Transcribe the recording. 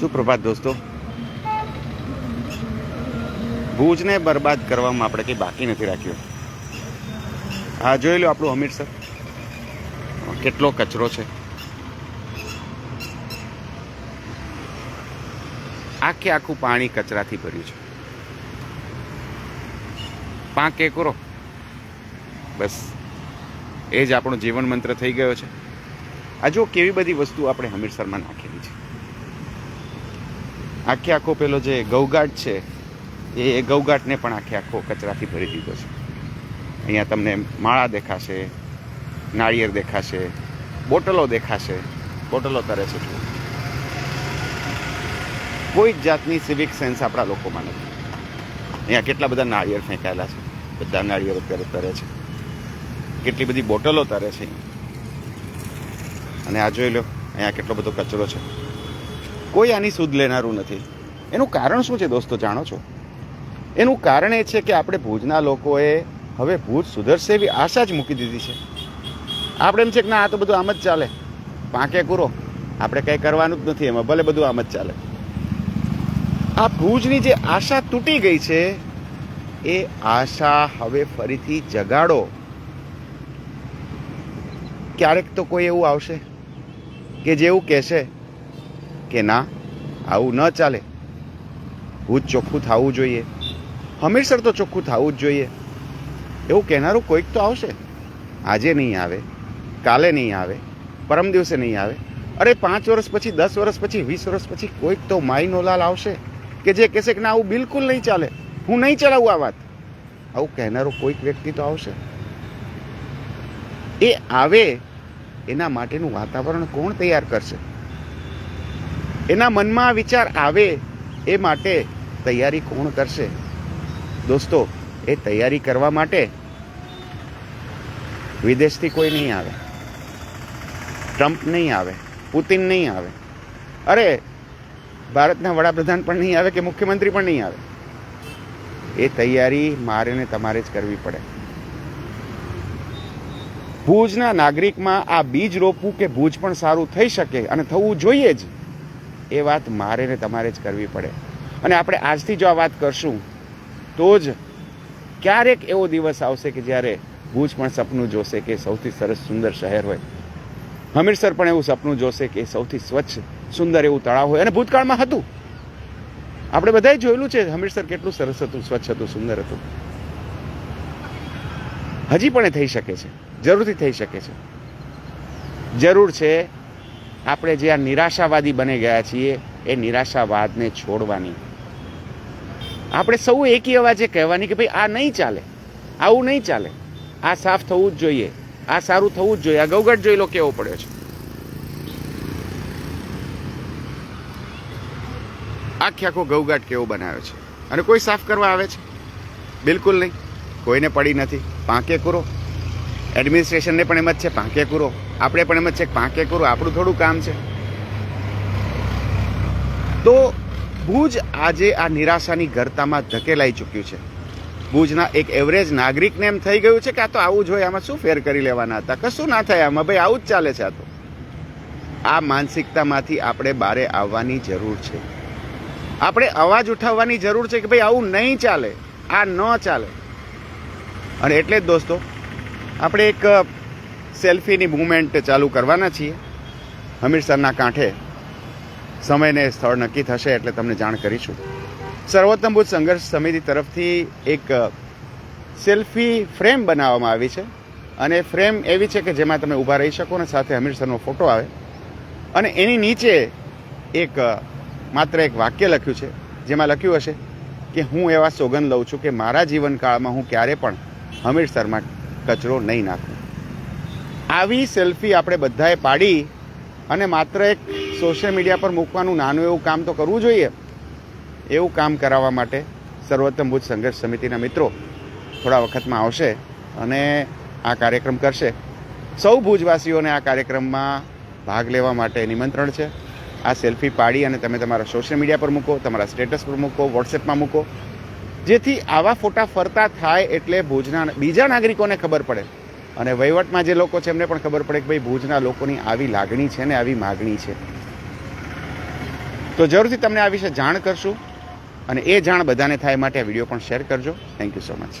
સુપ્રભાત દોસ્તો. ભુજને બરબાદ કરવામાં આપણે કંઈ બાકી નથી રાખ્યું. હા, જોઈ લો આપણું અમૃતસર કેટલો કચરો છે. આખે આખું પાણી કચરાથી ભર્યું છે. પાંકે કરો બસ. એ જ આપણો જીવન મંત્ર થઈ ગયો છે. આ જો કેવી બધી વસ્તુ આપણે હમીરસરમાં નાખેલી છે. આખે આખો પેલો જે ગૌગાટ છે, એ ગૌગાટને પણ આખે આખો કચરાથી ભરી દીધો છે. અહીંયા તમને માળા દેખાશે, નાળિયેર દેખાશે, બોટલો દેખાશે, બોટલો તરે છે. કોઈ જ જાતની સિવિક સેન્સ આપણા લોકોમાં નથી. અહીંયા કેટલા બધા નાળિયેર ફેંકાયેલા છે. બધા નાળિયેર અત્યારે તરે છે. કેટલી બધી બોટલો તરે છે. અને આ જોઈ લો, અહીંયા કેટલો બધો કચરો છે. કોઈ આની સુધ લેનારું નથી. એનું કારણ શું છે દોસ્તો, જાણો છો? એનું કારણ એ છે કે આપણે ભુજના લોકોએ હવે ભુજ સુધરશે એવી આશા જ મૂકી દીધી છે. આપણે એમ છે કે ના, આ તો બધું આમ જ ચાલે. પાંકે કૂરો. આપણે કંઈ કરવાનું જ નથી એમાં, ભલે બધું આમ જ ચાલે. આ ભુજની જે આશા તૂટી ગઈ છે, એ આશા હવે ફરીથી જગાડો. ક્યારેક તો કોઈ એવું આવશે કે જેવું કહેશે કે ના, આવું ન ચાલે. ભૂત ચોખ્ખું થવું જોઈએ. હંમેશર તો ચોખ્ખું થવું જ જોઈએ. એવું કહેનારું કોઈક તો આવશે. આજે નહીં આવે, કાલે નહીં આવે, પરમ દિવસે નહીં આવે. અરે પાંચ વર્ષ પછી, દસ વર્ષ પછી, વીસ વર્ષ પછી કોઈક તો માઈનો લાલ આવશે કે જે કહેશે કે ના, આવું બિલકુલ નહીં ચાલે. હું નહીં ચલાવું આ વાત. આવું કહેનારું કોઈક વ્યક્તિ તો આવશે. એ આવે એના માટેનું વાતાવરણ કોણ તૈયાર કરશે? એના મનમાં વિચાર આવે એ માટે તૈયારી કોણ કરશે? દોસ્તો, એ તૈયારી કરવા માટે વિદેશથી કોઈ નહીં આવે. ટ્રમ્પ નહીં આવે. પુતિન નહીં આવે. અરે, ભારતના વડાપ્રધાન પણ નહીં આવે કે મુખ્યમંત્રી પણ નહીં આવે? એ તૈયારી મારે ને તમારે જ કરવી પડે. ભુજના નાગરિકમાં આ બીજ રોપવું કે ભુજ પણ સારું થઈ શકે અને થવું જોઈએ જ. એ વાત મારે ને તમારે જ કરવી પડે. અને આપણે આજથી જો આ વાત કરશું, તો જ ક્યારેક એવો દિવસ આવશે કે જ્યારે ભુજ પણ સપનું જોશે કે સૌથી સરસ સુંદર શહેર હોય. હમીરસર પણ એવું સપનું જોશે કે સૌથી સ્વચ્છ, સુંદર એવું તળાવ હોય. અને ભૂતકાળમાં હતું. આપણે બધાએ જોયેલું છે હમીરસર કેટલું સરસ હતું, સ્વચ્છ હતું, સુંદર હતું. હજી પણ એ થઈ શકે છે. જરૂરથી થઈ શકે છે. જરૂર છે આપણે જે આ નિરાશાવાદી બની ગયા છીએ, એ નિરાશાવાદને છોડવાની. આપણે સૌ એકી અવાજે કહેવાની કે ભાઈ આ નહીં ચાલે, આવું નહીં ચાલે. આ સાફ થવું જ જોઈએ, આ સારું થવું જ જોઈએ, આ ગૌગટ જોઈ લો કેવો પડ્યો છે. આખે આખો ગૌગાટ કેવો બનાવ્યો છે? અને કોઈ સાફ કરવા આવે છે? બિલકુલ નહીં. કોઈને પડી નથી. પાંકે કૂરો. એડમિનિસ્ટ્રેશનને પણ એમ જ છે, પાંકે કૂરો. આપણે પણ એમ જ છે પાંકે કૂરો. આપણું થોડું કામ છે. તો ભુજ આજે આ નિરાશાની ગરતામાં ધકેલાઈ ચૂક્યું છે. ભુજના એક એવરેજ નાગરિકને એમ થઈ ગયું છે કે આ તો આવું જ હોય, આમાં શું ફેર કરી લેવાના હતા? કશું ના થાય આમાં. ભાઈ, આવું જ ચાલે છે આ તો. આ માનસિકતામાંથી આપણે બારે આવવાની જરૂર છે. આપણે અવાજ ઉઠાવવાની જરૂર છે કે ભાઈ, આવું નહીં ચાલે. આ ન ચાલે. અને એટલે જ દોસ્તો આપણે એક સેલ્ફીની મુવમેન્ટ ચાલુ કરવાના છીએ. હમીરસરના કાંઠે સમયને સ્થળ નક્કી થશે એટલે તમને જાણ કરીશું. સર્વોત્તમ બુદ્ધ સંઘર્ષ સમિતિ તરફથી એક સેલ્ફી ફ્રેમ બનાવવામાં આવી છે. અને ફ્રેમ એવી છે કે જેમાં તમે ઊભા રહી શકો ને સાથે હમીરસરનો ફોટો આવે. અને એની નીચે એક માત્ર એક વાક્ય લખ્યું છે, જેમાં લખ્યું હશે કે હું એવા સોગંદ લઉં છું કે મારા જીવનકાળમાં હું ક્યારે પણ હમીરસરમાં કચરો નહીં નાખું. આવી સેલ્ફી આપણે બધાએ પાડી અને માત્ર એક સોશિયલ મીડિયા પર મૂકવાનું નાનું એવું કામ તો કરવું જોઈએ. એવું કામ કરાવવા માટે સર્વોત્તમ ભુજ સંઘર્ષ સમિતિના મિત્રો થોડા વખતમાં આવશે અને આ કાર્યક્રમ કરશે. સૌ ભુજવાસીઓને આ કાર્યક્રમમાં ભાગ લેવા માટે નિમંત્રણ છે. આ સેલ્ફી પાડી અને તમે તમારા સોશિયલ મીડિયા પર મૂકો, તમારા સ્ટેટસ પર મૂકો, વોટ્સએપમાં મૂકો. જેથી આવા ફોટા ફરતા થાય એટલે ભુજના બીજા નાગરિકોને ખબર પડે. અને વહીવટમાં જે લોકો છે, એમને પણ ખબર પડે કે ભાઈ ભુજના લોકોની આવી લાગણી છે ને આવી માગણી છે. તો જરૂરથી તમને આ વિશે જાણ કરશું અને એ જાણ બધાને થાય માટે આ વીડિયો પણ શેર કરજો. Thank you so much